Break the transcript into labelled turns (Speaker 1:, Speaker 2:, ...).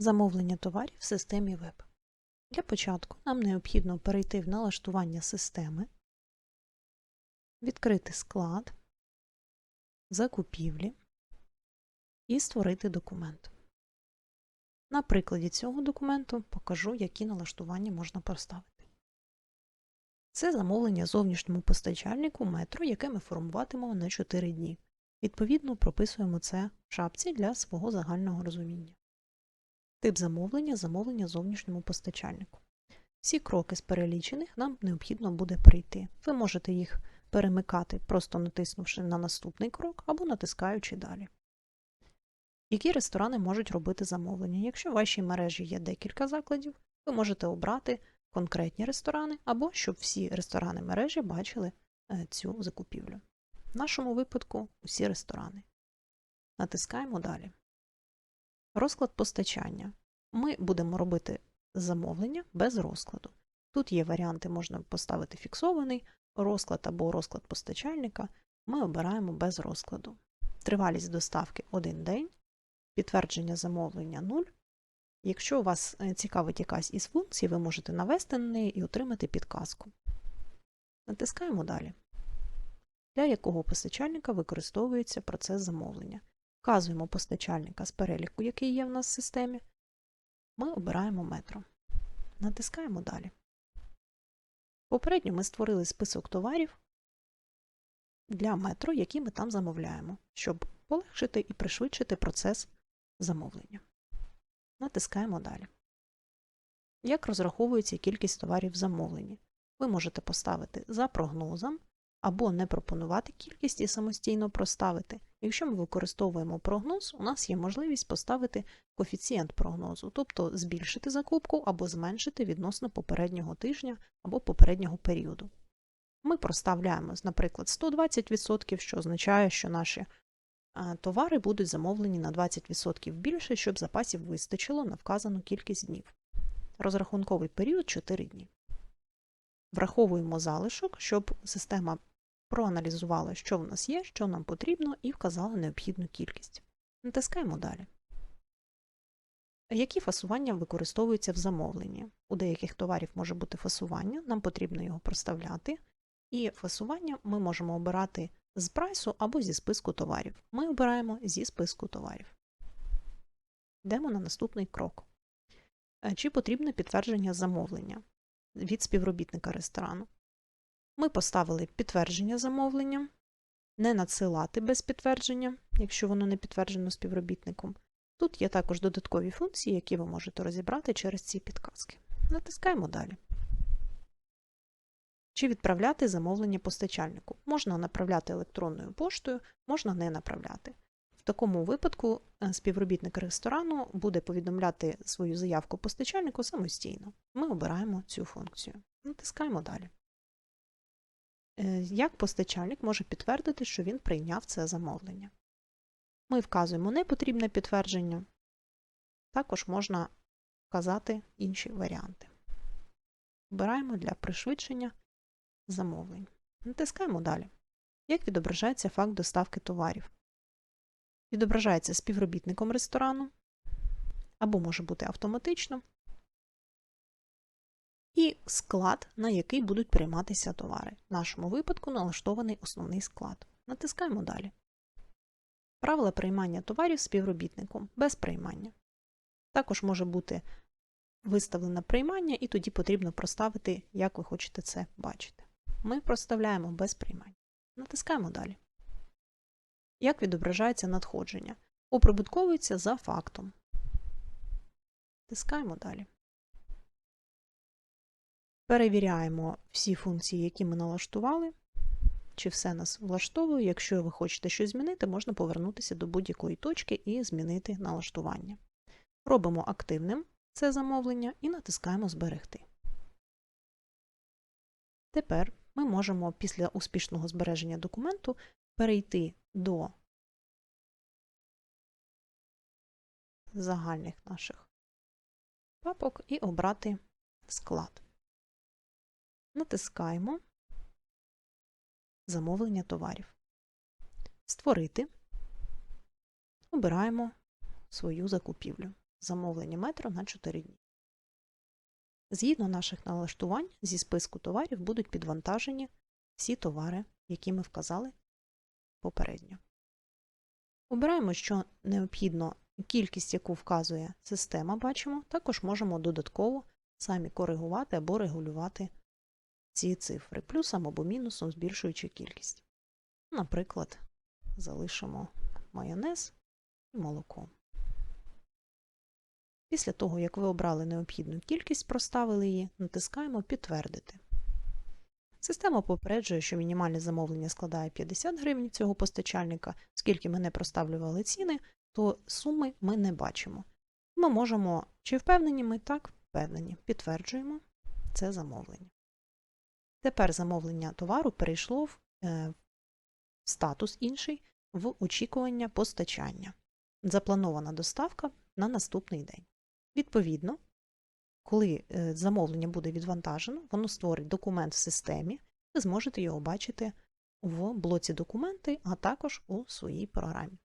Speaker 1: Замовлення товарів в системі веб. Для початку нам необхідно перейти в налаштування системи, відкрити склад, закупівлі і створити документ. На прикладі цього документу покажу, які налаштування можна поставити. Це замовлення зовнішньому постачальнику метро, яке ми формуватимемо на 4 дні. Відповідно, прописуємо це в шапці для свого загального розуміння. Тип замовлення замовлення зовнішньому постачальнику. Всі кроки з перелічених нам необхідно буде пройти. Ви можете їх перемикати, просто натиснувши на наступний крок або натискаючи далі. Які ресторани можуть робити замовлення? Якщо в вашій мережі є декілька закладів, ви можете обрати конкретні ресторани або щоб всі ресторани мережі бачили е, цю закупівлю. В нашому випадку усі ресторани. Натискаємо далі. Розклад постачання. Ми будемо робити замовлення без розкладу. Тут є варіанти, можна поставити фіксований розклад або розклад постачальника. Ми обираємо без розкладу. Тривалість доставки 1 день, підтвердження замовлення 0. Якщо вас е, цікавить якась із функцій, ви можете навести на неї і отримати підказку. Натискаємо далі. Для якого постачальника використовується процес замовлення. Вказуємо постачальника з переліку, який є в нас в системі. Ми обираємо метро. Натискаємо далі. Попередньо ми створили список товарів для метро, які ми там замовляємо, щоб полегшити і пришвидшити процес замовлення. Натискаємо далі. Як розраховується кількість товарів в замовленні? Ви можете поставити за прогнозом або не пропонувати кількість і самостійно проставити. Якщо ми використовуємо прогноз, у нас є можливість поставити коефіцієнт прогнозу, тобто збільшити закупку або зменшити відносно попереднього тижня або попереднього періоду. Ми проставляємо, наприклад, 120%, що означає, що наші товари будуть замовлені на 20% більше, щоб запасів вистачило на вказану кількість днів. Розрахунковий період 4 дні. Враховуємо залишок, щоб система проаналізувала, що в нас є, що нам потрібно, і вказала необхідну кількість. Натискаємо далі. Які фасування використовуються в замовленні? У деяких товарів може бути фасування, нам потрібно його проставляти. І фасування ми можемо обирати з прайсу або зі списку товарів. Ми обираємо зі списку товарів. Йдемо на наступний крок. Чи потрібне підтвердження замовлення від співробітника ресторану? Ми поставили підтвердження замовлення, не надсилати без підтвердження, якщо воно не підтверджено співробітником. Тут є також додаткові функції, які ви можете розібрати через ці підказки. Натискаємо далі. Чи відправляти замовлення постачальнику? Можна направляти електронною поштою, можна не направляти. В такому випадку е, співробітник ресторану буде повідомляти свою заявку постачальнику самостійно. Ми обираємо цю функцію. Натискаємо далі. Е, як постачальник може підтвердити, що він прийняв це замовлення? Ми вказуємо непотрібне підтвердження, також можна вказати інші варіанти. Обираємо для пришвидшення замовлень. Натискаємо далі. Як відображається факт доставки товарів? Відображається співробітником ресторану, або може бути автоматично, і склад, на який будуть прийматися товари. В нашому випадку налаштований основний склад. Натискаємо далі. Правила приймання товарів співробітником без приймання. Також може бути виставлене приймання, і тоді потрібно проставити, як ви хочете це бачити. Ми проставляємо без приймання. Натискаємо далі. Як відображається надходження? Оприбутковується за фактом. Натискаємо далі. Перевіряємо всі функції, які ми налаштували, чи все нас влаштовує. Якщо ви хочете щось змінити, можна повернутися до будь-якої точки і змінити налаштування. Робимо активним це замовлення і натискаємо Зберегти. Тепер ми можемо після успішного збереження документу перейти до загальних наших папок і обрати склад. Натискаємо Замовлення товарів. Створити. Обираємо свою закупівлю. замовлення метро на 4 дні. Згідно наших налаштувань, зі списку товарів будуть підвантажені всі товари, які ми вказали попередньо. Обираємо, що необхідно кількість, яку вказує система, бачимо, також можемо додатково самі коригувати або регулювати ці цифри, плюсом або мінусом, збільшуючи кількість. Наприклад, залишимо майонез і молоко. Після того, як ви обрали необхідну кількість, проставили її, натискаємо Підтвердити. Система попереджує, що мінімальне замовлення складає 50 гривень цього постачальника, оскільки ми не проставлювали ціни, то суми ми не бачимо. Ми можемо, чи впевнені ми так, впевнені, підтверджуємо це замовлення. Тепер замовлення товару перейшло в е, статус інший в очікування постачання. Запланована доставка на наступний день. Відповідно, коли е, замовлення буде відвантажено, воно створить документ в системі, ви зможете його бачити в блоці документи, а також у своїй програмі.